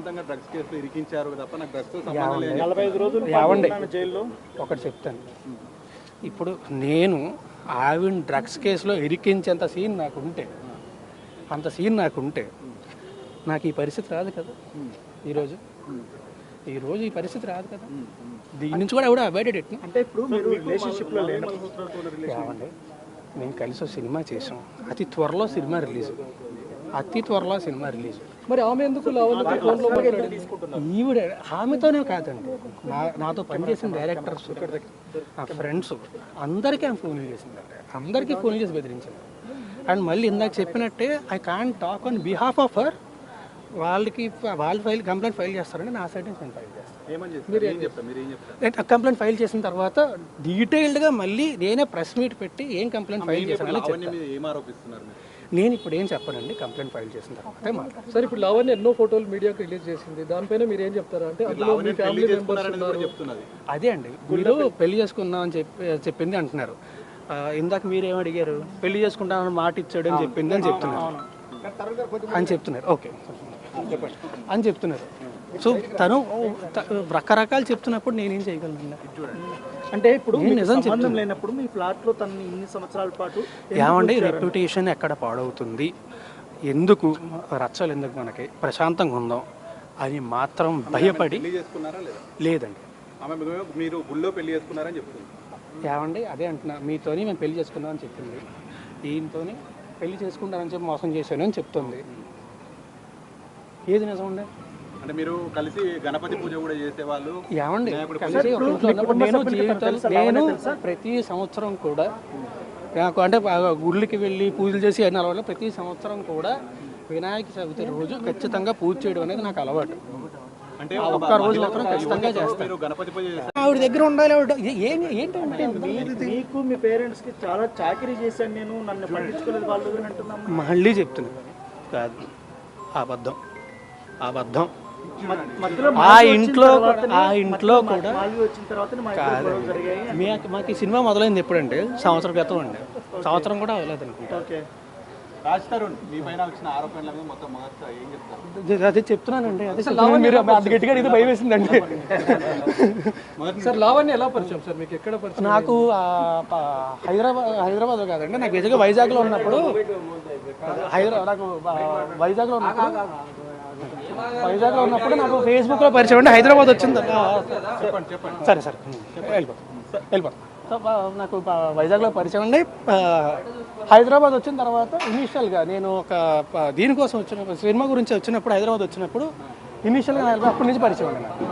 బలవంతంగా డ్రగ్స్ కేసులో ఇరికించారు తప్ప నాకు డ్రగ్స్ సంబంధం లేదు. నలభై ఐదు రోజులు ఏమండి జైల్లో. ఒకటి చెప్తాను. ఇప్పుడు నేను ఆవిడ డ్రగ్స్ కేసులో ఇరికించేంత సీన్ నాకు ఉంటే అంత సీన్ నాకు ఉంటే నాకు ఈ పరిస్థితి రాదు కదా ఈరోజు. ఈరోజు ఈ పరిస్థితి రాదు కదా. దీని నుంచి కూడా ఎవడో అవాయిడెడ్ ఎట్నా అంటే ఇప్పుడు మీరు రిలేషన్షిప్లో లేనప్పుడు ఏమండి మేము కలిసి ఒక సినిమా చేసాం. అతి త్వరలో సినిమా రిలీజ్. అతి త్వరలో సినిమా రిలీజ్. మరి ఆమె ఎందుకు ఈవిడ ఆమెతోనే కాదండి. నా నాతో పనిచేసిన డైరెక్టర్స్ నా ఫ్రెండ్స్ అందరికీ ఆమె ఫోన్లు చేసిందండి అందరికీ ఫోన్ చేసి బెదిరించింది. అండ్ మళ్ళీ ఇందాక చెప్పినట్టే I can talk on behalf of her వాళ్ళకి వాళ్ళు ఫైల్ కంప్లైంట్ ఫైల్ చేస్తారండి నా సైడ్ నుంచి నేను ఫైల్ చేస్తాను. ఏమని చెప్తారు? ఏం చెప్తారు? మీరు ఏం చెప్తారు? కంప్లైంట్ ఫైల్ చేసిన తర్వాత డీటెయిల్డ్గా మళ్ళీ నేనే ప్రెస్ మీట్ పెట్టి ఏం కంప్లైంట్ ఫైల్ చేశాను నేను ఇప్పుడు ఏం చెప్పనండి కంప్లైంట్ ఫైల్ చేసిన తర్వాతే మాట్లాడతాను. సార్ ఇప్పుడు లావణ్య ఎన్నో ఫోటోలు మీడియాకి రిలీజ్ చేసింది. దానిపైన మీరు ఏం చెప్తారా? అంటే అందులో మీ ఫ్యామిలీ మెంబర్స్ చేసుకున్నారని కూడా చెప్తున్నది. అదే అండి మీరు పెళ్ళి చేసుకుందాం అని చెప్పి చెప్పింది అంటున్నారు. ఇందాక మీరేం అడిగారు? పెళ్ళి చేసుకుంటామని మాట ఇచ్చాడు అని చెప్పింది అని చెప్తున్నారు. అని చెప్తున్నారు. ఓకే. అని చెప్తున్నారు. సో తను రకరకాలు చెప్తున్నప్పుడు నేనేం చేయగలను? అంటే ఇప్పుడు నిజం సంబంధం లేనప్పుడు మీ ఫ్లాట్లో తనని ఇన్ని సంవత్సరాల పాటు ఏమండి రెప్యుటేషన్ ఎక్కడ పాడవుతుంది? ఎందుకు రచ్చలు ఎందుకు మనకి? ప్రశాంతంగా ఉందాం అని మాత్రం భయపడి పెళ్ళి చేసుకున్నారా లేదా? లేదండి. ఆమె మీరు- గుళ్ళో పెళ్ళి చేసుకున్నారని చెప్తుంది. ఏమండి అదే అంటున్నా. మీతోని మేము పెళ్ళి చేసుకుందాం అని చెప్పింది ఈయనతోని పెళ్ళి చేసుకుంటానని చెప్పి మోసం చేశాను అని చెప్తుంది. ఏది నిజం అండి అంటే మీరు కలిసి గణపతి పూజ కూడా చేసేవాళ్ళు. ఏమండి కలిసి ఒక ఇంట్లో ఉన్నప్పుడు నేను జీవితాలు నేను ప్రతి సంవత్సరం కూడా నాకు అంటే గుళ్ళకి వెళ్ళి పూజలు చేసి అయిన అలవాటు ప్రతి సంవత్సరం కూడా వినాయక చవితి రోజు ఖచ్చితంగా పూజ చేయడం అనేది నాకు అలవాటు. అంటే ఒక్క రోజు మాత్రం ఖచ్చితంగా చేస్తాను. మీరు గణపతి పూజ చేస్తారు ఆవిడ దగ్గర ఉండాలి ఆవిడ ఏ- ఏం ఏంటంటే మీకు మీ పేరెంట్స్కి చాలా చాకరీ చేశాను నేను నన్ను పట్టించుకోలేదు వాళ్ళు మళ్ళీ చెప్తున్నాను కాదు అబద్ధం. అబద్ధం. ఆ ఇంట్లో ఆ ఇంట్లో కూడా మాకు ఈ సినిమా మొదలైంది ఎప్పుడండి సంవత్సరం క్రితం అండి. సంవత్సరం కూడా అవ్వలేదు అనుకుంటా ఓకే రాజ్ తరుణ్ మీ పైన వచ్చిన ఆరోపణల మీద మొత్తం మొదట ఏం చెప్తారు? అదే- చెప్తున్నానండి. అదే. మీరు అంత గట్టిగా అడిగితే భయం వేసిందండి సార్ లావణ్య ఎలా పరిచయం? సార్ మీకు ఎక్కడ పరిచయం? నాకు హైదరాబాద్ హైదరాబాద్ కాదండి. నాకు నిజంగా వైజాగ్లో ఉన్నప్పుడు హైదరాబాద్ నాకు వైజాగ్లో ఉన్నప్పుడు వైజాగ్లో ఉన్నప్పుడు నాకు ఫేస్బుక్లో పరిచయం అండి హైదరాబాద్ వచ్చింది సరే సరే. వెళ్ళిపోతాం వెళ్ళిపోతాం సో, నాకు వైజాగ్లో పరిచయం అండి హైదరాబాద్ వచ్చిన తర్వాత ఇనీషియల్గా నేను ఒక దీనికోసం వచ్చిన సినిమా గురించి వచ్చినప్పుడు హైదరాబాద్ వచ్చినప్పుడు ఇనీషియల్గా అప్పటి నుంచి పరిచయం అండి నాకు.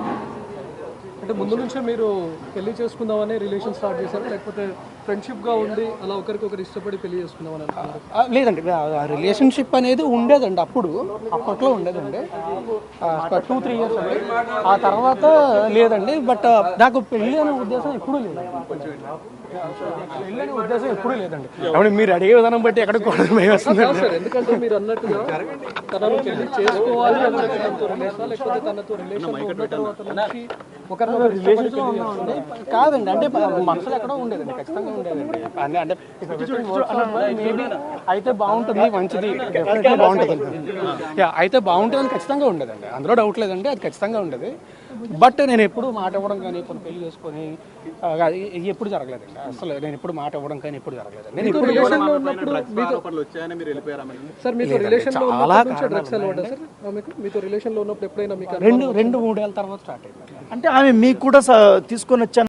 అంటే ముందు నుంచే మీరు పెళ్ళి చేసుకుందామని రిలేషన్ స్టార్ట్ చేశారు? లేకపోతే ఫ్రెండ్షిప్గా ఉండి అలా ఒకరికొకరు ఇష్టపడి పెళ్ళి ఆ, లేదండి రిలేషన్షిప్ అనేది ఉండేదండి అప్పుడు అప్పట్లో ఉండేదండి. టూ త్రీ ఇయర్స్ అండి. ఆ తర్వాత లేదండి బట్ నాకు పెళ్ళి అనే ఉద్దేశం ఎప్పుడూ లేదు పెళ్ళి అనే ఉద్దేశం ఎప్పుడూ లేదండి. అవును మీరు అడిగే విధానం బట్టి ఎక్కడ కూడా వస్తుంది. సార్ ఎందుకంటే మీరు అన్నట్టుగా తనను పెళ్ళి చేసుకోవాలి అని చెప్పి తనతో రిలేషన్ లేకపోతే తనతో రిలేషన్ ఉన్న తర్వాత ఒకరినొకరు. కాదండి అంటే మనసులో ఎక్కడో ఉండేదండి ఖచ్చితంగా ఉండేదండి. అంటే అంటే మేబీ అయితే బాగుంటుంది మంచిది. డెఫినెట్గా బాగుంటుంది. యా, అయితే బాగుంటుందని ఖచ్చితంగా ఉండేదండి. అందులో డౌట్ లేదండి అది ఖచ్చితంగా ఉండేది. బట్ నేను ఎప్పుడు మాట ఇవ్వడం కానీ కొన్ని పెళ్ళి చేసుకొని ఎప్పుడు జరగలేదండి. అసలు నేను ఎప్పుడు మాట ఇవ్వడం కానీ ఎప్పుడు జరగలేదు. నేను ఇప్పుడు రిలేషన్లో ఉన్నప్పుడు సార్ మీతో రిలేషన్లో చాలా ఉన్నప్పటి నుంచి డ్రగ్స్ అలవాటా సార్? ఆమెకు మీతో రిలేషన్లో ఉన్నప్పుడు ఎప్పుడైనా మీకు రెండు రెండు మూడేళ్ళ తర్వాత స్టార్ట్ అయింది. అంటే ఆమె మీకు కూడా తీసుకొని వచ్చాను.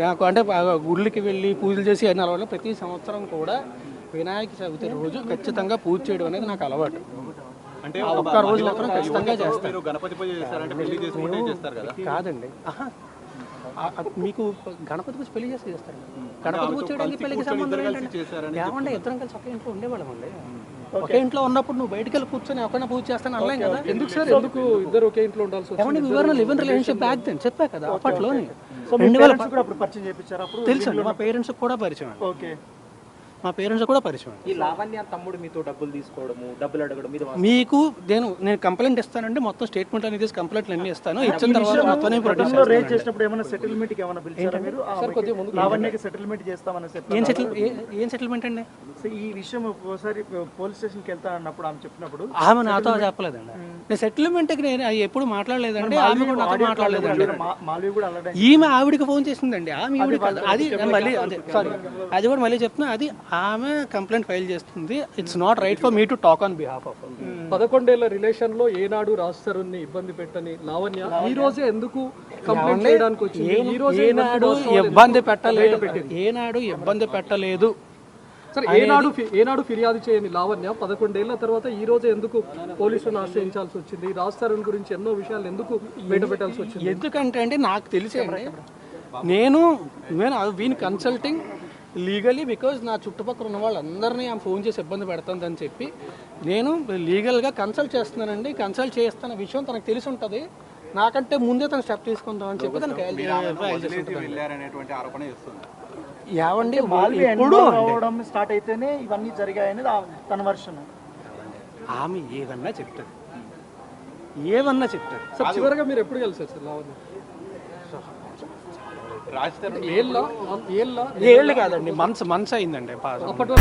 నాకు అంటే గుళ్ళకి వెళ్ళి పూజలు చేసి అయిన అలవాటు ప్రతి సంవత్సరం కూడా వినాయక చవితి రోజు ఖచ్చితంగా పూజ చేయడం అనేది నాకు అలవాటు. అంటే ఒక్క రోజు మాత్రం ఖచ్చితంగా చేస్తాను. మీరు గణపతి పూజ చేస్తారంటే పెళ్ళి చేసుకుంటే చేస్తారు కదా? కాదండి. మీకు గణపతి పూజ పెళ్ళి చేసి చేస్తారు. గణపతి పూజ చేయడానికి పెళ్ళికి సంబంధం ఏమంటే ఇద్దరం కలిసి ఒకే ఇంట్లో ఉండేవాళ్ళం అండి ఒకే ఇంట్లో ఉన్నప్పుడు నువ్వు బయటికి వెళ్ళి కూర్చొని ఎవరైనా పూజ చేస్తాను అనలేం కదా? ఎందుకు సార్? ఎందుకు ఇద్దరు ఒకే ఇంట్లో ఉండాల్సి ఏమంటే వివరణ live in relationship back then చెప్పా కదా అప్పట్లోని. రెండు వేల parents కూడా అప్పుడు పరిచయం చేయించారు? అప్పుడు తెలుసు మా పేరెంట్స్ కూడా పరిచయం ఓకే మా పేరెంట్స్ కూడా పరిచయం ఈ లావణ్య తమ్ముడు మీతో డబ్బులు తీసుకోవడము డబ్బులు అడగడం మీద మీకు నేను నేను కంప్లైంట్ ఇస్తానండి మొత్తం స్టేట్మెంట్ అనేది కంప్లైంట్లు అన్ని ఇస్తాను. ఇచ్చిన తర్వాత మొత్తం నేను ప్రొడ్యూస్ గతంలో రేజ్ చేసినప్పుడు ఏమైనా సెటిల్మెంట్కి ఏమైనా పిలిచారా మీరు? ఆ, కొద్దిగా ముందుకు లావణ్యకి సెటిల్మెంట్ చేస్తామని ఏం సెటిల్ ఏం సెటిల్మెంట్ అండి? ఈ విషయం ఒకసారి పోలీస్ స్టేషన్కి వెళ్తా అన్నప్పుడు ఆమె చెప్పినప్పుడు ఆమె నాతో చెప్పలేదండి. నేను సెటిల్మెంట్కి నేను అది ఎప్పుడు మాట్లాడలేదండి. ఆమె కూడా నాతో మాట్లాడలేదండి. మాల్వి కూడా ఈమె ఆవిడకి ఫోన్ చేసిందండి. ఆమె. అది నేను మళ్ళీ అదే సారీ అది కూడా మళ్ళీ చెప్తున్నా. అది ఆమె కంప్లైంట్ ఫైల్ చేస్తుంది. It's not right for me to talk on behalf of పదకొండేళ్ళ రిలేషన్లో ఏనాడు రాస్తారుని ఇబ్బంది పెట్టని లావణ్య ఈ రోజే ఎందుకు కంప్లైంట్ చేయడానికి వచ్చింది? ఈ రోజే ఏనాడు ఇబ్బంది పెట్టలేదు ఏనాడు ఇబ్బంది పెట్టలేదు. సరే ఏనాడు ఏనాడు ఫిర్యాదు చేయని లావణ్య పదకొండేళ్ళ తర్వాత ఈ రోజు ఎందుకు పోలీసులను ఆశ్రయించాల్సి వచ్చింది? రాస్తారుని గురించి ఎన్నో విషయాలు ఎందుకు బయట పెట్టాల్సి వచ్చింది? ఎందుకంటే అంటే నాకు తెలిసే అండి నేను నేను వీని కన్సల్టింగ్ లీగలీ బికాజ్ నా చుట్టుపక్కల ఉన్న వాళ్ళందరినీ ఆమె ఫోన్ చేసి ఇబ్బంది పెడుతుందని చెప్పి నేను లీగల్గా కన్సల్ట్ చేస్తున్నానండి. కన్సల్ట్ చేస్తున్న విషయం తనకు తెలిసి ఉంటుంది. నాకంటే ముందే తను స్టెప్ తీసుకుందాం అని చెప్పి తనకి ఏవండి మాల్వి ఎప్పుడు స్టార్ట్ అయితేనే ఇవన్నీ జరిగాయని తన వర్షన్ ఆమె ఏదన్నా చెప్తుంది ఏమన్నా చెప్తుంది సార్ చివరిగా మీరు ఎప్పుడు కలిసారు సార్ లావణ్య? ఏళ్ళ? కాదండి మంత్స్ మంత్స్ అయిందండి అప్పటి